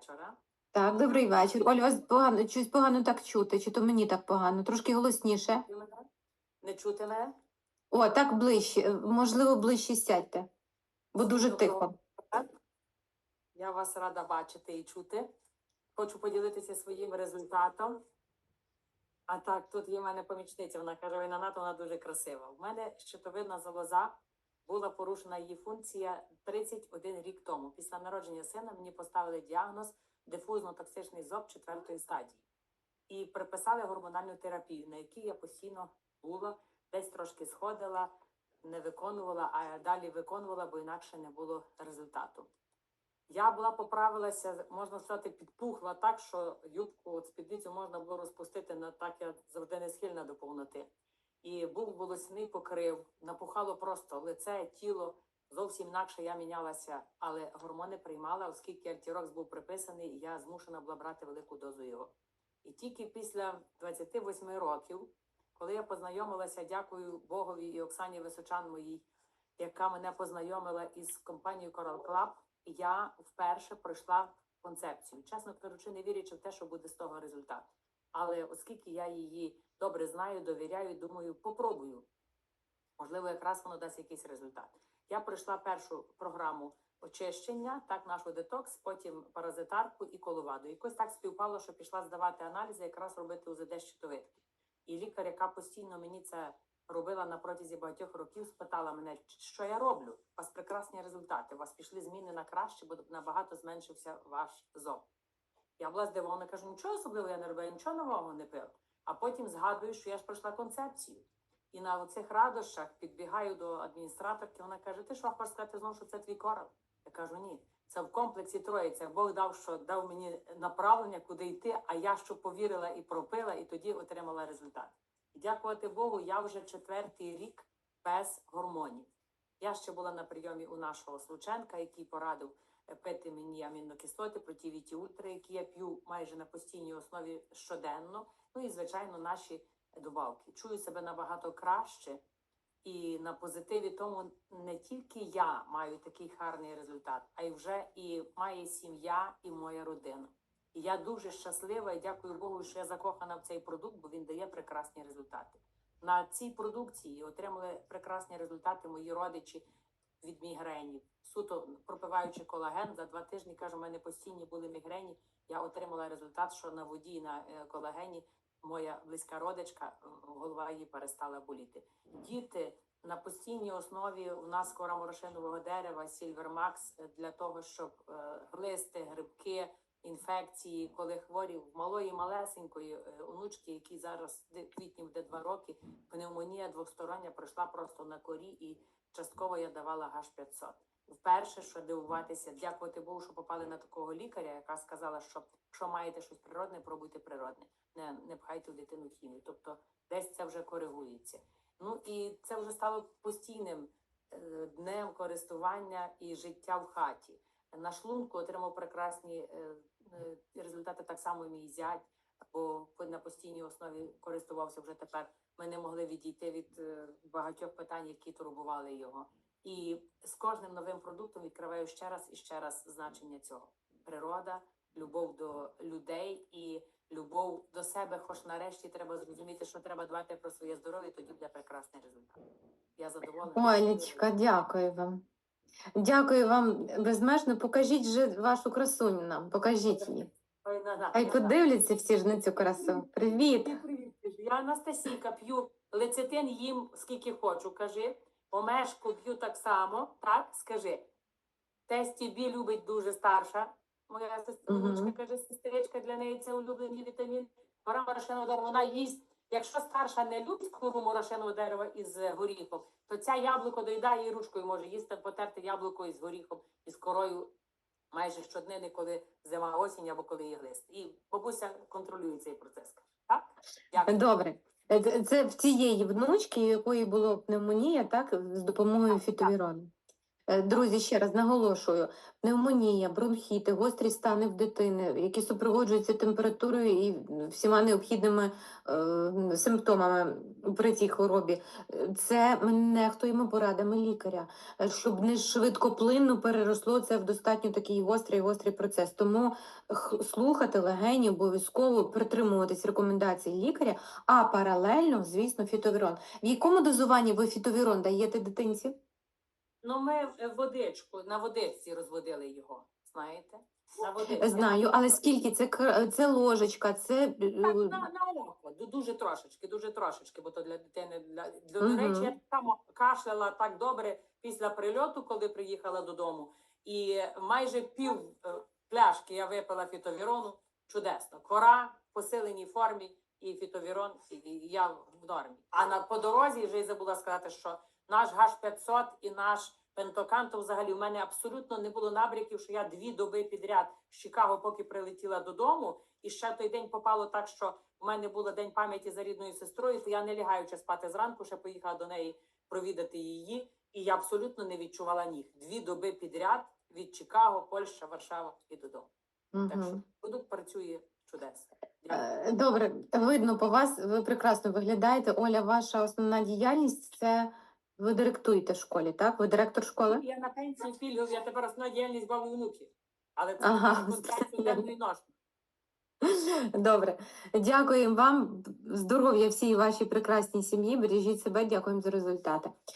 вечора. Так, добрий вечір. Оль, вас погано, щось погано так чути, чи то мені так погано? Трошки голосніше. Не чути мене? О, так ближче. е, Можливо, ближче сядьте, бо дуже тихо. Я вас рада бачити і чути. Хочу поділитися своїм результатом. А так, тут є в мене помічниця, вона каже, вона дуже красива. У мене щитовидна залоза була порушена її функція 31 рік тому. Після народження сина мені поставили діагноз дифузно-токсичний зоб четвертої стадії. І приписали гормональну терапію, на якій я постійно була, десь трошки сходила, не виконувала, а далі виконувала, бо інакше не було результату. Я була поправилася, можна сказати, підпухла так, що юбку от спідницю можна було розпустити на так, я завжди не схильна до повноти. І був волосяний покрив, напухало просто лице, тіло. Зовсім інакше я мінялася, але гормони приймала, оскільки альтірокс був приписаний, я змушена була брати велику дозу його. І тільки після 28 років, коли я познайомилася, дякую Богові і Оксані Височан моїй, яка мене познайомила із компанією Coral Club, я вперше пройшла концепцію. Чесно кажучи, не вірячи в те, що буде з того результат. Але оскільки я її добре знаю, довіряю, думаю, попробую. Можливо, якраз воно дасть якийсь результат. Я пройшла першу програму очищення, так, нашу детокс, потім паразитарку і коловаду. Якось так співпало, що пішла здавати аналізи, якраз робити УЗД щитовидки. І лікар, яка постійно мені це робила на протязі багатьох років, спитала мене, що я роблю. У вас прекрасні результати. У вас пішли зміни на краще, бо набагато зменшився ваш зоб. Я була здивована, кажу, нічого особливого я не робила, нічого нового не пила. А потім згадую, що я ж пройшла концепцію. І на оцих радощах підбігаю до адміністраторки. Вона каже: Ти що хочеш сказати знову, що це твій кораб? Я кажу, ні. Це в комплексі троїця. Бог дав, що дав мені направлення, куди йти, а я що повірила і пропила, і тоді отримала результат. І дякувати Богу, я вже четвертий рік без гормонів. Я ще була на прийомі у нашого Слученка, який порадив е, пити мені амінокислоти віті ультра, які я п'ю майже на постійній основі щоденно. Ну і звичайно, наші добавки. Чую себе набагато краще. І на позитиві тому не тільки я маю такий гарний результат, а й вже і має сім'я, і моя родина. І я дуже щаслива і дякую Богу, що я закохана в цей продукт, бо він дає прекрасні результати. На цій продукції отримали прекрасні результати мої родичі від мігрені. Суто пропиваючи колаген, за два тижні кажу, у мене постійні були мігрені. Я отримала результат, що на воді на е, колагені моя близька родичка, е, голова її перестала боліти. Діти на постійній основі у нас кора морошинового дерева, Сільвермакс для того, щоб е, глисти, грибки, інфекції, коли хворі в малої малесенької онучки, які зараз де- квітні буде два роки, пневмонія двостороння пройшла просто на корі, і частково я давала гаш 500 Вперше, що дивуватися, дякувати Богу, що попали на такого лікаря, яка сказала, що якщо маєте щось природне, пробуйте природне, не, не пхайте в дитину хімію. Тобто десь це вже коригується. Ну і це вже стало постійним е, днем користування і життя в хаті. На шлунку отримав прекрасні е, е, результати так само мій зять, бо на постійній основі користувався вже тепер. Ми не могли відійти від е, багатьох питань, які турбували його. І з кожним новим продуктом відкриваю ще раз і ще раз значення цього: природа, любов до людей і любов до себе. Хоч нарешті треба зрозуміти, що треба дбати про своє здоров'я, тоді буде прекрасний результат. Я задоволена. Олечка, дякую вам. Дякую вам безмежно. Покажіть же вашу красуню нам, покажіть її. Ой, на, на, Хай на. подивляться всі ж на цю красу. Привіт! Я Анастасійка п'ю лецитин їм скільки хочу, кажи. Омешку п'ю так само, так, скажи. Тесті бі любить дуже старша. Моя сестричка Мгм. каже, сестричка для неї це улюблений вітамін. Кора морошинового дерева, вона їсть. Якщо старша не любить кору морошинового дерева із горіхом, то ця яблуко доїдає і ручкою може їсти, потерти яблуко із горіхом, із корою майже щоднини, коли зима осінь або коли є лист. І бабуся контролює цей процес. Так? Дякую. Добре. Е, це- в цієї внучки, у якої була пневмонія, так, з допомогою фітовірону. Е, Друзі, ще раз наголошую: пневмонія, бронхіти, гострі стани в дитини, які супроводжуються температурою і всіма необхідними е, симптомами при цій хворобі. Це ми нехтуємо порадами лікаря, е, щоб не швидкоплинно переросло це в достатньо такий гострий гострий процес. Тому слухати легені обов'язково притримуватись рекомендацій лікаря, а паралельно, звісно, фітовірон. В якому дозуванні ви фітовірон даєте дитинці? Ну, ми е, водичку, на водичці розводили його, знаєте? На водичці. Знаю, але скільки це кр- це ложечка, це е, Так, на, на око, ду- дуже трошечки, дуже трошечки, бо то для дитини для до, Мгм. до речі, я само кашляла так добре після прильоту, коли приїхала додому. І майже пів е, пляшки я випила фітовірону. Чудесно. Кора в посиленій формі і фітовірон, і, і я в нормі. А на по дорозі вже й забула сказати, що наш гаш 500 і наш пентокан, то взагалі в мене абсолютно не було набряків, що я дві доби підряд з Чикаго, поки прилетіла додому. І ще той день попало так, що в мене був день пам'яті за рідною сестрою, то я не лягаючи спати зранку, ще поїхала до неї провідати її, і я абсолютно не відчувала ніг. Дві доби підряд від Чикаго, Польща, Варшава і додому. Так що продукт працює чудесно. Дякую. Е, Добре, видно по вас, ви прекрасно виглядаєте. Оля, ваша основна діяльність це ви директуєте школі, так? Ви директор школи? Я на пенсію пільгу, я тепер основна діяльність бабу внуків. Але це Ага, контракт не відносно. Добре, дякуємо вам. Здоров'я всій вашій прекрасній сім'ї. Бережіть себе, дякуємо за результати.